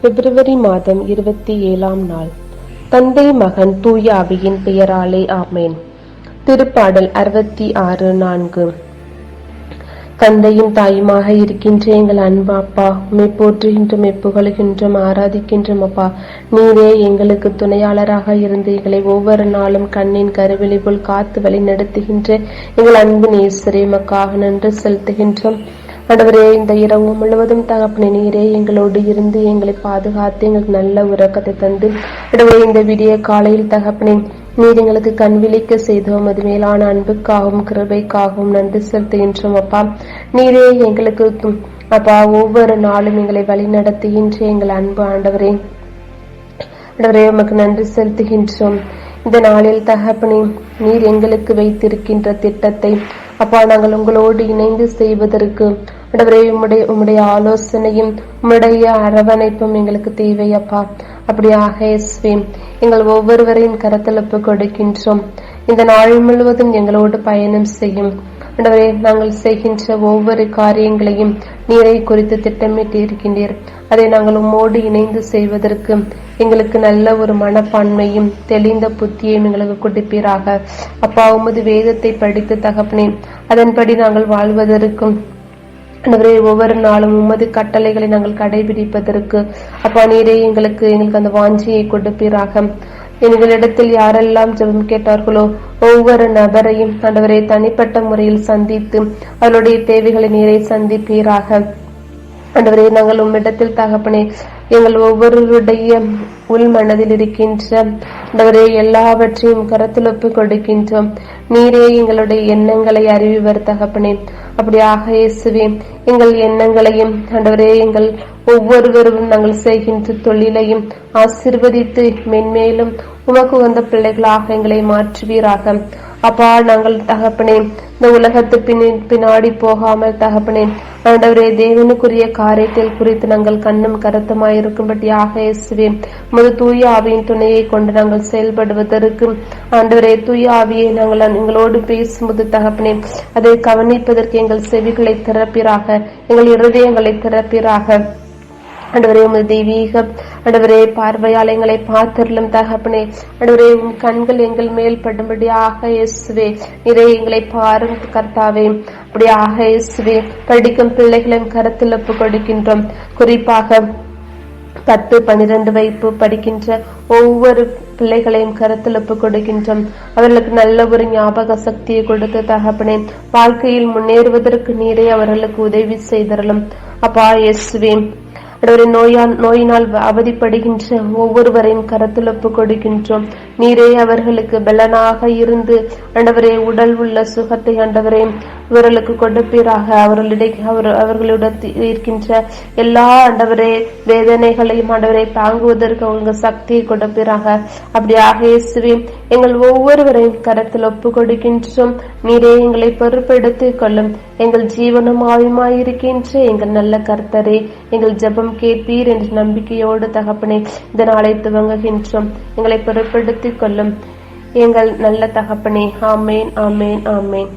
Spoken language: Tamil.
பிப்ரவரி மாதம் இருபத்தி ஏழாம் நாள். தந்தை மகன் தூய அவையின் பெயராலே ஆமேன். திருப்பாடல் அறுபத்தி ஆறு நான்கு. தந்தையும் தாயுமாக இருக்கின்ற எங்கள் அன்பு அப்பா உம்மை போற்றுகின்றோம் புகழுகின்றோம் ஆராதிக்கின்றோம் அப்பா. நீரே எங்களுக்கு துணையாளராக இருந்து எங்களை ஒவ்வொரு நாளும் கண்ணின் கருவிழி போல் காத்து வழி நடத்துகின்ற எங்கள் அன்பு நேசரே மக்காக நன்று செலுத்துகின்றோம். ஆண்டவரே இந்த இரவு முழுவதும் தகப்பனை நீரே எங்களோடு இருந்து எங்களை பாதுகாத்து எங்களுக்கு நல்ல உறக்கத்தை தந்து. இடவரே இந்த விடிய காலையில் தகப்பனை நீர் எங்களுக்கு கண் விழிக்க செய்தோம். அது மேலான அன்புக்காகவும் கிருபைக்காகவும் நன்றி செலுத்துகின்றோம் அப்பா. நீரே எங்களுக்கு அப்பா ஒவ்வொரு நாளும் எங்களை வழி நடத்துகின்ற எங்கள் அன்பு ஆண்டவரே. ஆண்டவரே உமக்கு நன்றி செலுத்துகின்றோம். இந்த நாளில் தகப்பனே நீர் எங்களுக்கு வைத்திருக்கின்ற திட்டத்தை அப்பா நாங்கள் உங்களோடு இணைந்து செய்வதற்கு ஆண்டவரே உம்முடைய உம்முடைய ஆலோசனையும் உம்முடைய அரவணைப்பும் எங்களுக்கு தேவை அப்பா. அப்படியாக எங்கள் ஒவ்வொருவரையும் கரத்தில் கொடுக்கின்றோம். இந்த நாள் முழுவதும் எங்களோடு பயணம் செய்யும். ஆண்டவரே நாங்கள் செய்கின்ற ஒவ்வொரு காரியங்களையும் நீரை குறித்து திட்டமிட்டு இருக்கின்றீர் அதை நாங்கள் உம்மோடு இணைந்து செய்வதற்கு எங்களுக்கு நல்ல ஒரு மனப்பான்மையும் தெளிந்த புத்தியையும் எங்களுக்கு கொடுப்பீராக. அப்பா உமது வேதத்தை படித்து தகப்பனே அதன்படி நாங்கள் வாழ்வதற்கும் ஆண்டவரே ஒவ்வொரு நாளும் உமது கட்டளைகளை நாங்கள் கடைபிடிப்பதற்கு அப்பா நீரே எங்களுக்கு எங்களுக்கு அந்த வாஞ்சியை கொடுப்பீராக. எங்களிடத்தில் யாரெல்லாம் ஜெபம் கேட்டார்களோ ஒவ்வொரு நபரையும் ஆண்டவரை தனிப்பட்ட முறையில் சந்தித்து அவருடைய தேவைகளை நீரை சந்திப்பீராக. ஆண்டவரே நாங்கள் உம்மிடத்தில் தகப்பனே எங்கள் ஒவ்வொருவருடைய உள் மனதில் இருக்கின்ற ஆண்டவரே எல்லாவற்றையும் கரத்தில் ஒப்புக் கொடுக்கின்றோம். நீரே எங்களுடைய எண்ணங்களை அறிவிவர் தகப்பனே. அப்படியாக இயேசுவே எங்கள் எண்ணங்களையும் ஆண்டவரே எங்கள் ஒவ்வொருவரும் நாங்கள் செய்கின்ற தொழிலையும் ஆசிர்வதித்து மென்மேலும் உமக்கு வந்த பிள்ளைகளாக எங்களை மாற்றுவீராக. அப்பா நாங்கள் தகப்பனே இந்த உலகத்து பின் பின்னாடி போகாமல் தகப்பனே ஆண்டவரே தேவனுக்குரிய காரியத்தில் குறித்து நாங்கள் கண்ணும் கருத்துமாய் இருக்கும்படியாக இயேசுவே முது தூய ஆவியின் துணையை கொண்டு நாங்கள் செயல்படுவதற்கு ஆண்டவரே தூய ஆவியை நாங்கள் எங்களோடு பேசும்போது தகப்பனே அதை கவனிப்பதற்கு எங்கள் செவிகளை திறப்பீராக எங்கள் இருதயங்களை திறப்பீராக. ஆண்டவரே உமது தெய்வீக ஆண்டவரே பார்வையாளங்களை பார்த்தருளும் தகப்பனே. ஆண்டவரே உன் கண்கள் எங்கள் மேல் படும்படியாக இயேசுவே. நிறை எங்களை பாரும் கர்த்தாவே. அப்படியாக இயேசுவே படிக்கும் பிள்ளைகளின் கருத்தில் ஒப்பு கொடுக்கின்றோம் குறிப்பாக பத்து பன்னிரண்டு வைப்பு படிக்கின்ற ஒவ்வொரு பிள்ளைகளையும் கருத்தில் ஒப்பு கொடுக்கின்றோம் அவர்களுக்கு நல்ல ஒரு ஞாபக சக்தியை கொடுத்து தகப்பனே வாழ்க்கையில் முன்னேறுவதற்கு நீரே அவர்களுக்கு உதவி செய்தரலும் அப்பா இயேசுவே ஆண்டவரே நோயால் நோயினால் அவதிப்படுகின்ற ஒவ்வொருவரையும் கரத்தில் ஒப்பு கொடுக்கின்றோம் நீரே அவர்களுக்கு பலனாக இருந்து அண்டவரே உடல் உள்ள சுகத்தை அண்டவரே இவர்களுக்கு கொடுப்பீராக. அவர்களிடையே அவர் அவர்களுடன் இருக்கின்ற எல்லா ஆண்டவரே வேதனைகளையும் ஆண்டவரை தாங்குவதற்கு அவங்க சக்தியை கொடுப்பீராக. அப்படியாக இயேசுவே எங்கள் ஒவ்வொருவரையும் கரத்தில் ஒப்பு கொடுக்கின்றோம் நீரே எங்களை பொறுப்பெடுத்துக் கொள்ளும். எங்கள் ஜீவனும் ஆயுமாயிருக்கின்ற எங்கள் நல்ல கர்த்தரே எங்கள் ஜபம் கேட்பீர் என்ற நம்பிக்கையோடு தகப்பனே இந்த நாளை துவங்குகின்றோம். எங்களை பொருட்படுத்திக் கொள்ளும் எங்கள் நல்ல தகப்பனே. ஆமேன் ஆமேன் ஆமேன்.